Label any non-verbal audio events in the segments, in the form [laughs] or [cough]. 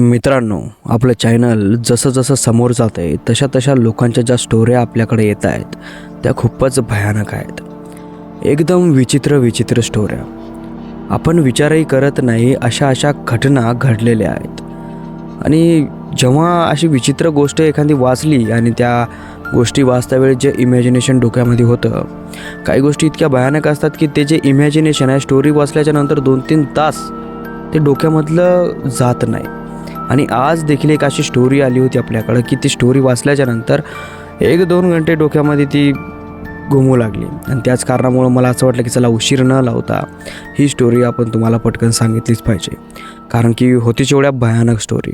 मित्रांनो आपलं चॅनल जसं जसं समोर जात आहे तशा तशा लोकांच्या ज्या स्टोऱ्या आपल्याकडे येत आहेत त्या खूपच भयानक आहेत. एकदम विचित्र विचित्र स्टोऱ्या आपण विचारही करत नाही अशा अशा घटना घडलेल्या आहेत. आणि जेव्हा अशी विचित्र गोष्ट एखादी वाचली आणि त्या गोष्टी वाचता वेळी जे इमॅजिनेशन डोक्यामध्ये होतं काही गोष्टी इतक्या भयानक असतात की ते जे इमॅजिनेशन आहे स्टोरी वाचल्याच्या नंतर दोन तीन तास ते डोक्यामधलं जात नाही. आणि आज देखील एक अशी स्टोरी आली होती आपल्याकडं की ती स्टोरी वाचल्याच्या नंतर एक दोन घंटे डोक्यामध्ये ती घुमू लागली. आणि त्याच कारणामुळं मला असं वाटलं की चला उशीर न लावता ही स्टोरी आपण तुम्हाला पटकन सांगितलीच पाहिजे. कारण की होतीच एवढ्या भयानक स्टोरी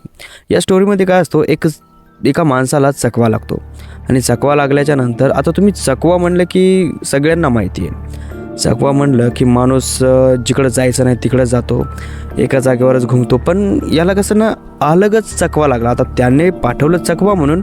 या स्टोरीमध्ये काय असतो एक एका माणसाला चकवा लागतो. आणि चकवा लागल्याच्या नंतर आता तुम्ही चकवा म्हणलं की सगळ्यांना माहिती आहे. चकवा म्हणलं की माणूस जिकडं जायचं नाही तिकडं जातो. एका जागेवरच घुमतो. पण याला कसं ना अलगच चकवा लागला. आता त्याने पाठवलं चकवा म्हणून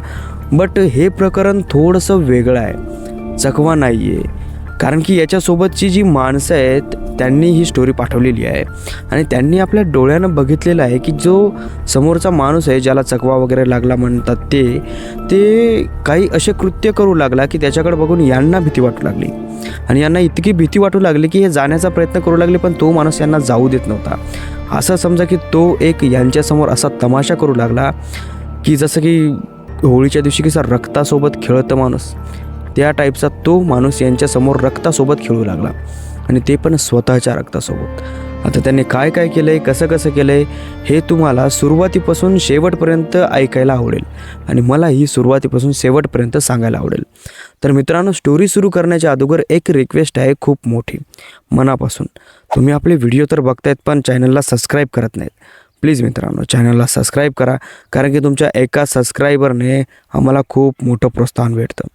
बट हे प्रकरण थोडंसं वेगळं आहे. चकवा नाही आहे कारण की याच्यासोबतची जी माणसं आहेत त्यांनी ही स्टोरी पाठवलेली आहे. आणि त्यांनी आपल्या डोळ्यानं बघितलेलं आहे की जो समोरचा माणूस आहे ज्याला चकवा वगैरे लागला म्हणतात ते ते काही असे कृत्य करू लागला की त्याच्याकडे बघून यांना भीती वाटू लागली. आणि यांना इतकी भीती वाटू लागली की हे जाण्याचा प्रयत्न करू लागले पण तो माणूस यांना जाऊ देत नव्हता. असं समजा की तो एक यांच्यासमोर असा तमाशा करू लागला की जसं की होळीच्या दिवशी कसा रक्तासोबत खेळतं माणूस त्या टाईपचा तो माणूस यांच्यासमोर रक्तासोबत खेळू लागला. आणि ते पण स्वतःच्या रक्तासोबत. आता त्याने काय काय केलं आहे कसं कसं केलं आहे हे तुम्हाला सुरुवातीपासून शेवटपर्यंत ऐकायला आवडेल. आणि मलाही सुरुवातीपासून शेवटपर्यंत सांगायला आवडेल. तर मित्रांनो स्टोरी सुरू करण्याच्या अगोदर एक रिक्वेस्ट आहे खूप मोठी. मनापासून. तुम्ही आपले व्हिडिओ तर बघतायत पण चॅनलला सबस्क्राईब करत नाहीत. प्लीज मित्रांनो चॅनलला सबस्क्राईब करा कारण की तुमच्या एका सबस्क्रायबरने आम्हाला खूप मोठं प्रोत्साहन भेटतं.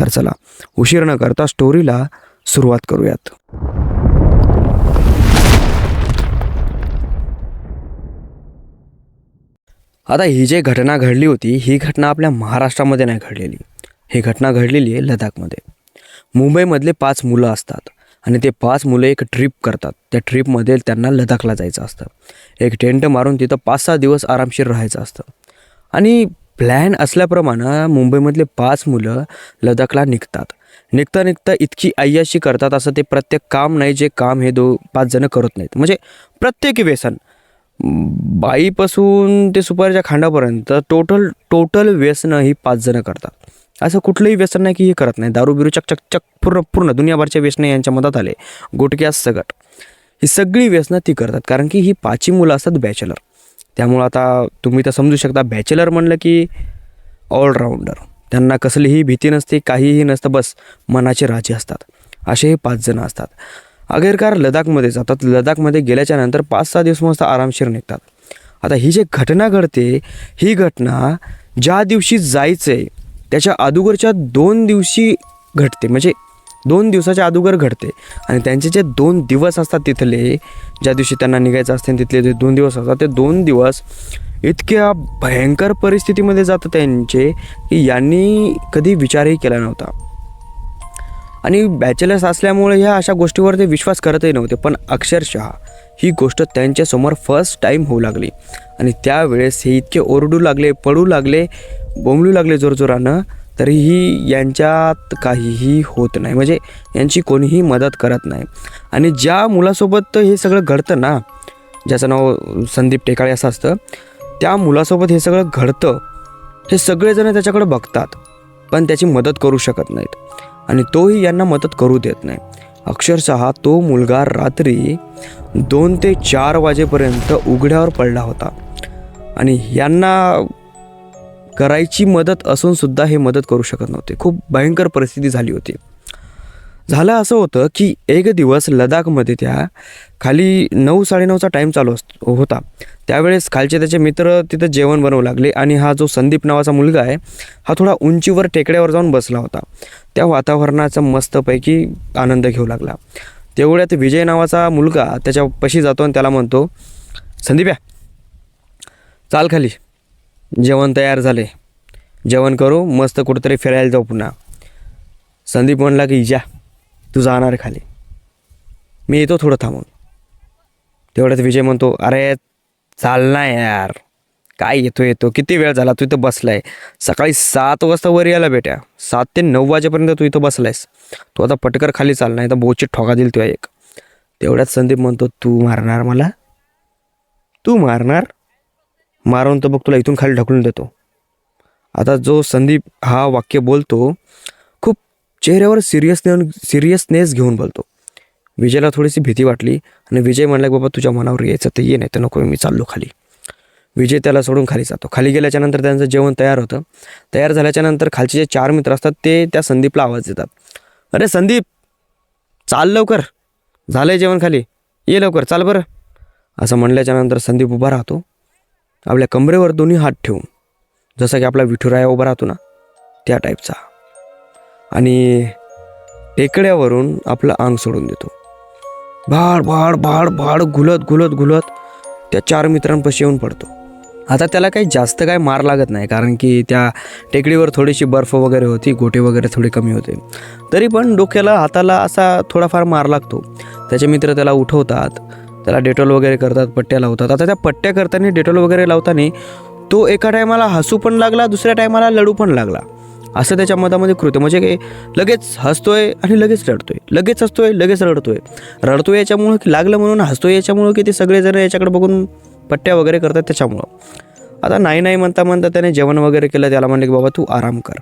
तर चला उशीर न करता स्टोरीला सुरुवात करूयात. आता ही जी घटना घडली होती ही घटना आपल्या महाराष्ट्रामध्ये नाही घडलेली. ही घटना घडलेली आहे लडाखमध्ये मुंबईमधले पाच मुलं असतात आणि ते पाच मुलं एक ट्रिप करतात. त्या ट्रिपमध्ये त्यांना लडाखला जायचं असतं. एक टेंट मारून तिथं पाच सहा दिवस आरामशीर राहायचं असतं. आणि प्लॅन असल्याप्रमाणे मुंबईमधले पाच मुलं लडाखला निघतात. निघता निघता इतकी अय्याशी करतात असं ते प्रत्येक काम नाही जे काम हे दो पाच जणं करत नाहीत. म्हणजे प्रत्येक व्यसन. बाईपासून ते सुपारीच्या खांडापर्यंत टोटल टोटल व्यसनं ही पाच जणं करतात. असं कुठलंही व्यसन नाही की हे करत नाही. दारू बिरू चक चक चक पूर्ण पूर्ण दुनियाभरच्या व्यसनं यांच्या मदत आले. गोटक्यास सगट. ही सगळी व्यसनं ती करतात कारण की ही पाचही मुलं असतात बॅचलर. त्यामुळं आता तुम्ही तर समजू शकता बॅचलर म्हणलं की ऑलराऊंडर त्यांना कसलीही भीती नसते काहीही नसतं बस मनाचे राजे असतात. असे हे पाच जण असतात. अखेरकार लडाखमध्ये जातात. लडाखमध्ये गेल्याच्यानंतर पाच सहा दिवस मस्त आरामशीर निघतात. आता ही जी घटना घडते ही घटना ज्या दिवशी जायचं आहे त्याच्या अगोदरच्या दोन दिवशी घडते. म्हणजे दोन दिवसाच्या अगोदर घडते. आणि त्यांचे जे दोन दिवस असतात तिथले ज्या दिवशी त्यांना निघायचं असते तिथले जे दोन दिवस असतात ते दोन दिवस इतक्या भयंकर परिस्थितीमध्ये जातं त्यांचे की यांनी कधी विचारही केला नव्हता. आणि बॅचलर्स असल्यामुळे ह्या अशा गोष्टीवर ते विश्वास करतही नव्हते. पण अक्षरशः ही गोष्ट त्यांच्यासमोर फर्स्ट टाईम होऊ लागली. आणि त्यावेळेस हे इतके ओरडू लागले पडू लागले बोंबलू लागले जोरजोरानं तरीही यांच्यात काहीही होत नाही. म्हणजे यांची कोणीही मदत करत नाही. आणि ज्या मुलासोबत हे सगळं घडतं ना ज्याचं नाव संदीप टेकाळे असं असतं त्या मुलासोबत हे सगळं घडतं हे सगळेजण त्याच्याकडे बघतात पण त्याची मदत करू शकत नाहीत. आणि तोही यांना मदत करू देत नाही. अक्षरशः तो मुलगा रात्री दोन ते चार वाजेपर्यंत उघड्यावर पडला होता. आणि यांना करायची मदत असूनसुद्धा हे मदत करू शकत नव्हते. खूप भयंकर परिस्थिती झाली होती. झालं असं होतं की एक दिवस लडाखमध्ये त्या खाली नऊ साडेनऊचा टाईम चालू असतो होता. त्यावेळेस खालचे त्याचे मित्र तिथं जेवण बनवू लागले आणि हा जो संदीप नावाचा मुलगा आहे हा थोडा उंचीवर टेकड्यावर जाऊन बसला होता. त्या वातावरणाचा मस्तपैकी आनंद घेऊ लागला. तेवढ्यात विजय नावाचा मुलगा त्याच्या पशी जातो आणि त्याला म्हणतो संदीप्या चाल खाली. जेवण तयार झाले. जेवण करू मस्त कुठंतरी फिरायला जाऊ पुन्हा. संदीप म्हणला की जा. तू जाणार खाली. मी येतो थोडं थांबून. तेवढ्यात विजय म्हणतो अरे चाल ना यार. काय येतो येतो. किती वेळ झाला तू इथं बसलाय? सकाळी सात वाजता वर यायला बेट्या. सात ते नऊ वाजेपर्यंत तू इथं बसलायस. तू आता पटकर खाली चालणार नाही तर बोची ठोका देईल तुला एक. तेवढ्यात संदीप म्हणतो तू मारणार मला? तू मारणार? मारून तर बघ तुला इथून खाली ढकलून देतो. आता जो संदीप हा वाक्य बोलतो चेहऱ्यावर सिरियसने सिरियसनेस घेऊन बोलतो. विजयला थोडीशी भीती वाटली आणि विजय म्हणला बाबा तुझ्या मनावर यायचं तर ये नाही तर नको मी चाललो खाली. विजय त्याला सोडून खाली जातो. खाली गेल्याच्यानंतर त्यांचं जेवण तयार होतं. तयार झाल्याच्यानंतर खालचे जे चार मित्र असतात ते त्या संदीपला आवाज देतात. अरे संदीप! चाल लवकर. झालं आहे जेवण खाली. ये लवकर चाल बरं. असं म्हणल्याच्यानंतर संदीप उभा राहतो. आपल्या कमरेवर दोन्ही हात ठेवून जसं की आपला विठुराया उभा राहतो ना त्या टाईपचा आणि टेकड्यावरून आपलं अंग सोडून देतो. भाड भाड भाड भाड घुलत घुलत घुलत त्या चार मित्रांपाशी येऊन पडतो. आता त्याला काही जास्त काय मार लागत नाही कारण की त्या टेकडीवर थोडीशी बर्फ वगैरे होती गोटे वगैरे थोडे कमी होते. तरी पण डोक्याला हाताला असा थोडाफार मार लागतो. त्याचे मित्र त्याला उठवतात त्याला डेटॉल वगैरे करतात पट्ट्या लावतात. आता त्या पट्ट्या करताना डेटॉल वगैरे लावताना तो एका टायमाला हसू पण लागला दुसऱ्या टायमाला लढू पण लागला. असं त्याच्या मतामध्ये कृत्य म्हणजे काय लगेच हसतोय आणि लगेच रडतोय. लगेच हसतोय लगेच रडतोय. रडतोय याच्यामुळं की लागलं म्हणून हसतोय याच्यामुळं की ते सगळेजण याच्याकडे बघून पट्ट्या वगैरे करतात त्याच्यामुळं. आता नाही नाही म्हणता म्हणता त्याने जेवण वगैरे केलं त्याला म्हणले की बाबा तू आराम कर.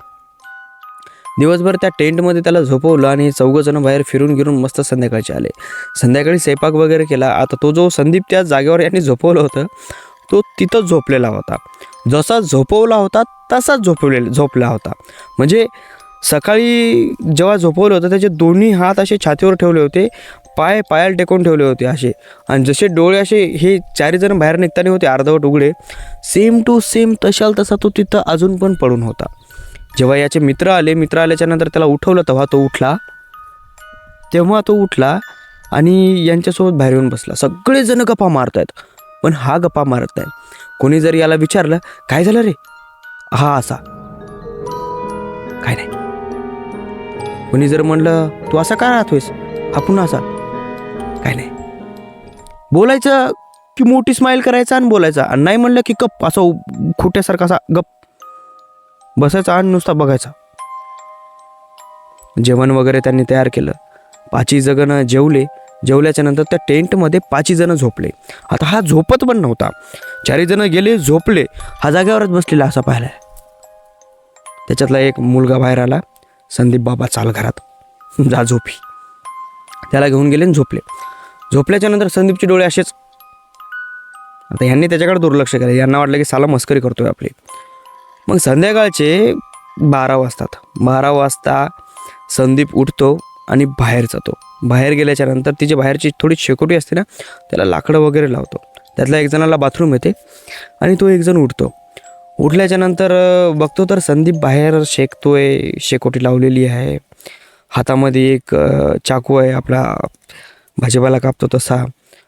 दिवसभर त्या टेंटमध्ये त्याला झोपवलं आणि चौघजणं बाहेर फिरून गिरून मस्त संध्याकाळचे आले. संध्याकाळी स्वयंपाक वगैरे केला. आता तो जो संदीप त्या जागेवर यांनी झोपवलं होतं तो तिथंच झोपलेला होता. जसा झोपवला होता तसाच झोपवले झोपला होता. म्हणजे सकाळी जेव्हा झोपवलं होतं त्याचे दोन्ही हात असे छातीवर ठेवले होते पाय पायाला टेकून ठेवले होते असे. आणि जसे डोळे असे हे चारी जण बाहेर निघताना होते अर्धवट उघडे. सेम टू सेम तशाल तसा तो तिथं अजून पण पडून होता. जेव्हा याचे मित्र आले मित्र आल्याच्यानंतर त्याला उठवलं तेव्हा तो उठला. तेव्हा तो उठला आणि यांच्यासोबत बाहेर येऊन बसला. सगळेजण गप्पा मारत आहेत पण हा गप्पा मारत नाही. कोणी जर याला विचारलं काय झालं रे? हा असा. काय नाही. कोणी जर म्हणलं तू असा का राहतोयस? हा पुन्हा असा. काय नाही. बोलायचं की मोठी स्माईल करायचा आणि बोलायचा. आणि नाही म्हणलं की गप असं खोट्यासारखा असा गप बसायचा आणि नुसता बघायचा. जेवण वगैरे त्यांनी तयार केलं. पाची जगणं जेवले. जेवल्याच्या नंतर त्या टेंटमध्ये पाचही जण झोपले. आता हा झोपत पण नव्हता. चारी जण गेले झोपले. हा जागेवरच बसलेला असा पाहिला त्याच्यातला एक मुलगा बाहेर आला. संदीप बाबा चाल घरात. जा झोपी. त्याला घेऊन गेले आणि झोपले. झोपल्याच्या नंतर संदीपचे डोळे असेच. आता ह्यांनी त्याच्याकडे दुर्लक्ष केलं. यांना वाटलं की साला मस्करी करतोय आपली. मग संध्याकाळचे बारा वाजतात. बारा वाजता संदीप उठतो आणि बाहेर जातो. बाहेर गेल्याच्यानंतर जी बाहेरची थोडी शेकोटी असते ना त्याला लाकडं वगैरे लावतो. त्यातल्या एक जणाला बाथरूम येते आणि तो एकजण उठतो. उठल्याच्या नंतर बघतो तर संदीप बाहेर शेकतोय शेकोटी लावलेली आहे. हातामध्ये एक चाकू आहे आपला भाजीपाला कापतो तसा.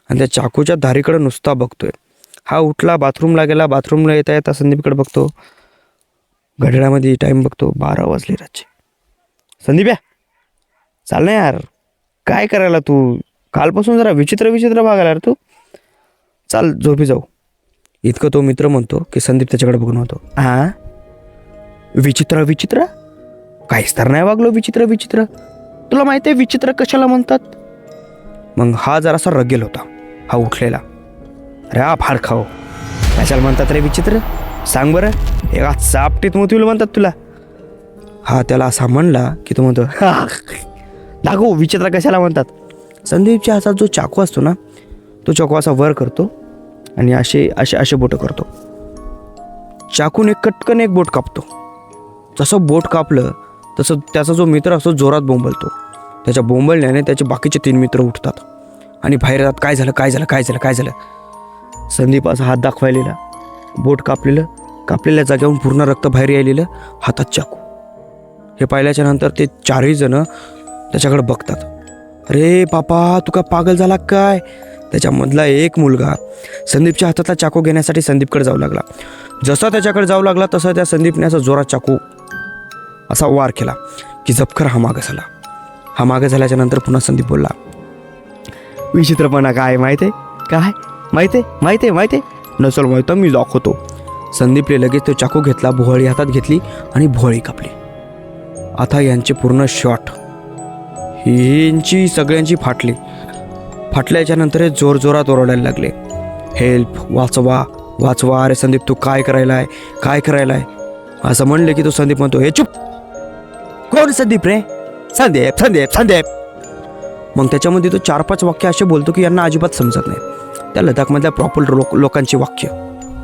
आणि त्या चाकूच्या धारीकडं नुसता बघतोय. हा उठला बाथरूमला गेला बाथरूमला येता येता संदीपकडे बघतो. घड्याळामध्ये टाईम बघतो बारा वाजले रातचे. संदीप या. चाल ना यार. काय करायला तू? कालपासून जरा विचित्र विचित्र भागायला तू. चाल झोपी जाऊ. इतकं तो मित्र म्हणतो की संदीप त्याच्याकडे बघून होतो. हा विचित्र विचित्र? काहीच तर नाही वागलो विचित्र विचित्र. तुला माहिती आहे विचित्र कशाला म्हणतात? मग हा जरासा रगेल होता. हा उठलेला. अरे हा फार खाओ. कशाला म्हणतात रे विचित्र? सांग बरं. एका चापटीत मोतीला म्हणतात तुला. हा त्याला असा म्हणला की तो म्हणतो "हा, विचित्र कशाला म्हणतात? संदीपच्या हातात जो चाकू असतो ना तो चाकू असा वर करतो आणि असे असे असे बोटं करतो. चाकून एक कटकन एक बोट कापतो. जसं बोट कापलं तसं त्याचा जो मित्र असतो जोरात बोंबलतो. त्याच्या बोंबलण्याने त्याचे बाकीचे तीन मित्र उठतात. आणि बाहेर येतात काय झालं काय झालं काय झालं काय झालं? संदीप असा हात दाखवायलेला. बोट कापलेलं कापलेल्या जागेवरून पूर्ण रक्त बाहेर यायलेलं हातात चाकू. हे पाहिल्याच्या नंतर ते चारही जण त्याच्याकडे बघतात. अरे बापा तू का पागल झाला काय? त्याच्यामधला एक मुलगा संदीपच्या हातातला चाकू घेण्यासाठी संदीपकडे जाऊ लागला. जसा त्याच्याकडे जाऊ लागला तसा त्या संदीपने असा जोरात चाकू असा वार केला की जपकर हा मागं झाला. हा मागं झाल्याच्यानंतर पुन्हा संदीप बोलला विचित्रपणा काय माहिती आहे? काय? माहिती आहे? माहिती आहे? माहिती आहे? नसल माहिती मी दाखवतो. संदीपने लगेच तो चाकू घेतला भोवळी हातात घेतली आणि भोवळी कापली. आता यांचे पूर्ण शॉट यांची सगळ्यांची फाटली. फाटल्याच्यानंतर हे जोरजोरात ओरडायला लागले. हेल्प वाचवा वाचवा. अरे संदीप तू काय करायला आहे काय करायला आहे असं म्हणले की तो संदीप म्हणतो हे चुप. कोण संदीप रे? संदीप संदीप संदीप. मग त्याच्यामध्ये तो चार पाच वाक्य असे बोलतो की यांना अजिबात समजत नाही. त्या लडाखमधल्या प्रॉपर लोक लोकांची वाक्य.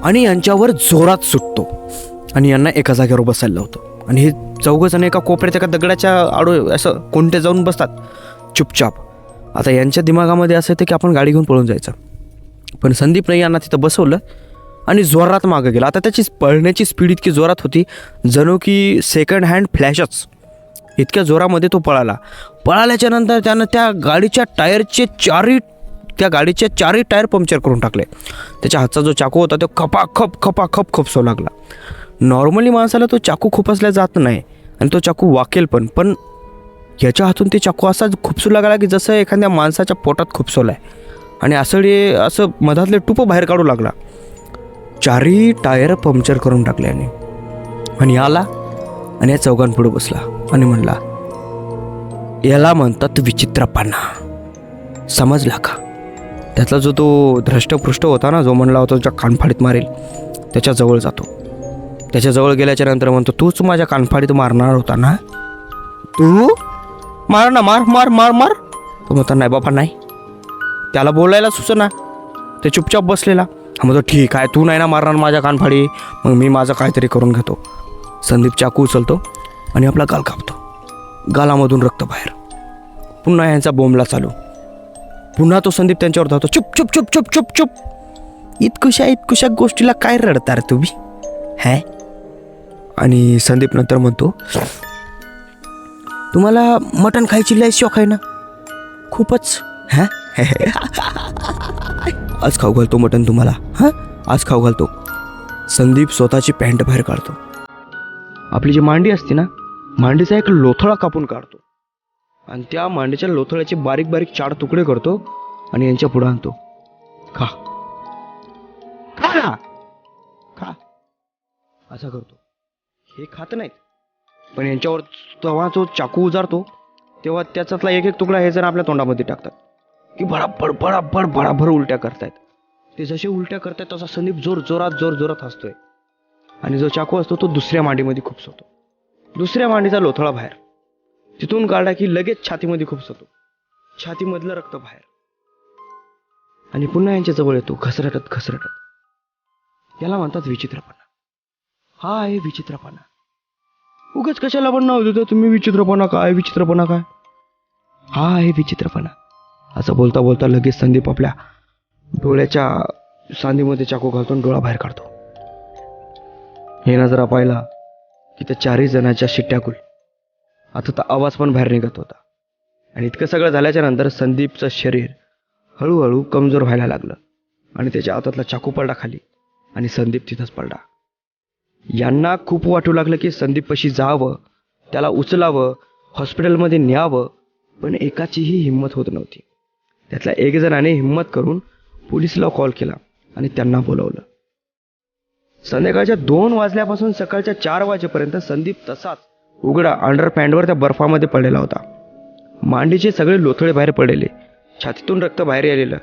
आणि यांच्यावर जोरात सुटतो. आणि यांना एका जागेवर बसायला लावतो. आणि हे चौघ जण एका कोपऱ्यात एका दगडाच्या आडो असं कोणते जाऊन बसतात. चुपचाप. आता यांच्या दिमागामध्ये असं येतं की आपण गाडी घेऊन पळून जायचं. पण संदीपने यांना तिथं बसवलं आणि जोरात मागं गेला. आता त्याची पळण्याची स्पीड इतकी जोरात होती जणू की सेकंड हँड फ्लॅशच इतक्या जोरामध्ये तो पळाला. पळाल्याच्या नंतर त्यानं त्या गाडीच्या टायरचे चारही त्या गाडीचे चारही टायर पंक्चर करून टाकले. त्याच्या हातचा जो चाकू होता तो खपाखप खपाखप खपसू लागला. नॉर्मली माणसाला तो चाकू खुपसला जात नाही आणि तो चाकू वाकेल पण पण याच्या हातून ते चाकू असा खुपसू लागला की जसं एखाद्या माणसाच्या पोटात खुपसवला आहे. आणि असं हे असं मधातले टुप बाहेर काढू लागला. चारही टायर पंक्चर करून टाकले आणि आणि आला आणि या चौघांपुढे बसला आणि म्हणला याला म्हणतात विचित्रपणा. समजला का? त्यातला जो तो धृष्टपृष्ठ होता ना जो म्हणला होता ज्या कानफाडीत मारेल त्याच्याजवळ जातो. त्याच्याजवळ गेल्याच्यानंतर म्हणतो तूच माझ्या कानफाडीत मारणार होता ना? तू? मार ना मार मार मार मार. तो म्हणतो नाही बाबा नाही. त्याला बोलायला सुचना. ते चुपचाप बसलेला. हा म्हणतो ठीक आहे तू नाही ना मारणार माझ्या कानफाडी. मग मी माझं काहीतरी करून घेतो. संदीप चाकू उचलतो आणि आपला गाल कापतो. गालामधून रक्त बाहेर. पुन्हा यांचा बोंबला चालू. पुन्हा तो संदीप त्यांच्यावर धावतो. चुप चुप चुप चुप चुप चुप. इतकुशा इतकुशा गोष्टीला काय रडतार तुम्ही? है? आणि संदीप नंतर म्हणतो तुम्हाला मटण खायची लय शौक आहे ना? खूपच हॅ? [laughs] आज खाऊ घालतो मटण तुम्हाला हां? आज खाऊ घालतो. संदीप स्वतःची पॅन्ट बाहेर काढतो. आपली जी मांडी असते ना मांडीचा एक लोथळा कापून काढतो. आणि त्या मांडीच्या लोथळ्याचे बारीक बारीक चार तुकडे करतो आणि यांच्या पुढे आणतो. खा. खा. ना खा. असं करतो. हे खात नाहीत. पण यांच्यावर तेव्हा जो चाकू उजारतो तेव्हा त्याच्यातला एक एक तुकडा हे जण आपल्या तोंडामध्ये टाकतात की बराबर बराबर बराबर उलट्या करतायत. ते जसे उलट्या करतायत तसा संदीप जोर जोरात जोर जोरात हसतोय. आणि जो चाकू असतो तो दुसऱ्या मांडीमध्ये खुपसवतो दुसऱ्या मांडीचा लोथळा बाहेर. तिथून काढला की लगेच छातीमध्ये खुपसवतो छातीमधलं रक्त बाहेर. आणि पुन्हा यांच्या जवळ येतो घसरटत घसरटत. याला म्हणतात विचित्रपणा. हा आहे विचित्रपणा. उगाच कशाला पण नाव देतो तुम्ही विचित्रपणा काय? विचित्रपणा काय? हा आहे विचित्रपणा. असं बोलता बोलता लगेच संदीप आपल्या डोळ्याच्या सांधीमध्ये चाकू घालून डोळा बाहेर काढतो. हे नजरा पाहिला की त्या चारही जणांच्या शिट्ट्याकुल. आता तर आवाज पण बाहेर निघत होता. आणि इतकं सगळं झाल्याच्यानंतर संदीपचं शरीर हळूहळू कमजोर व्हायला लागलं. आणि त्याच्या हातातला चाकू पडला खाली. आणि संदीप तिथंच पडला. यांना खूप वाटू लागलं की संदीपपाशी जावं त्याला उचलावं हॉस्पिटलमध्ये न्यावं पण एकाचीही हिंमत होत नव्हती. त्यातल्या एक जणाने हिंमत करून पोलिसला कॉल केला आणि त्यांना बोलवलं. संध्याकाळच्या दोन वाजल्यापासून सकाळच्या चार वाजेपर्यंत संदीप तसाच उघडा अंडर पॅन्टवर त्या बर्फामध्ये पडलेला होता. मांडीचे सगळे लोथळे बाहेर पडलेले. छातीतून रक्त बाहेर आलेलं.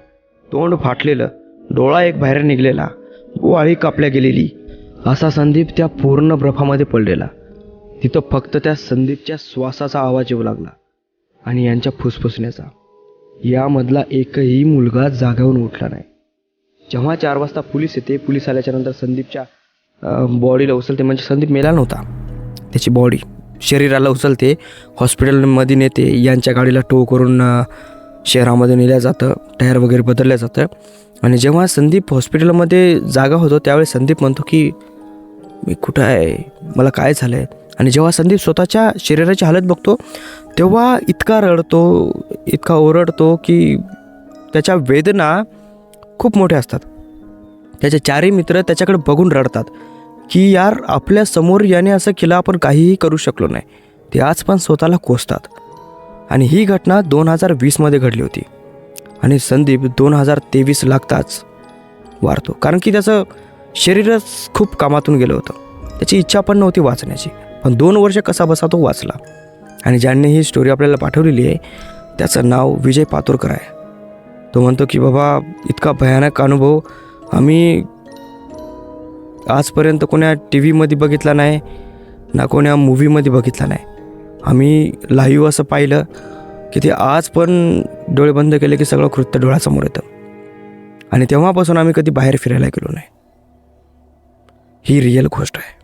तोंड फाटलेलं. डोळा एक बाहेर निघलेला. वाळी कापल्या गेलेली. असा संदीप त्या पूर्ण बर्फामध्ये पडलेला. तिथं फक्त त्या संदीपच्या श्वासाचा आवाज येऊ लागला आणि यांच्या फुसफुसण्याचा. यामधला एकही मुलगा जागावून उठला नाही. जेव्हा चार वाजता पोलीस येते पोलीस आल्याच्यानंतर संदीपच्या बॉडीला उचलते. म्हणजे संदीप मेला नव्हता. त्याची बॉडी शरीराला उचलते हॉस्पिटलमध्ये नेते यांच्या गाडीला टो करून शहरामध्ये नेलं जातं टायर वगैरे बदललं जातं. आणि जेव्हा संदीप हॉस्पिटलमध्ये जागा होतो त्यावेळी संदीप म्हणतो की मी कुठं आहे? मला काय झालं आहे आणि जेव्हा संदीप स्वतःच्या शरीराची हालत बघतो तेव्हा इतका रडतो इतका ओरडतो की त्याच्या वेदना खूप मोठ्या असतात. त्याचे चारही मित्र त्याच्याकडे बघून रडतात की यार आपल्यासमोर याने असं केलं आपण काहीही करू शकलो नाही. ते आज पण स्वतःला कोसतात. आणि ही घटना दोन हजार वीसमध्ये घडली होती. आणि संदीप दोन हजार तेवीस लागताच वारतो. कारण की त्याचं शरीरच खूप कामातून गेलं होतं. त्याची इच्छा पण नव्हती वाचण्याची. पण दोन वर्ष कसा बसा तो वाचला. आणि ज्यांनी ही स्टोरी आपल्याला पाठवलेली आहे त्याचं नाव विजय पातुरकर आहे. तो म्हणतो की बाबा इतका भयानक अनुभव आम्ही आजपर्यंत कोण्या टी व्हीमध्ये बघितला नाही ना कोण्या मूवीमध्ये बघितला नाही. आम्ही लाईव्ह असं पाहिलं की ते आज पण डोळे बंद केले की सगळं कृत्य डोळ्यासमोर येतं. आणि तेव्हापासून आम्ही कधी बाहेर फिरायला गेलो नाही. ही रिअल गोष्ट आहे.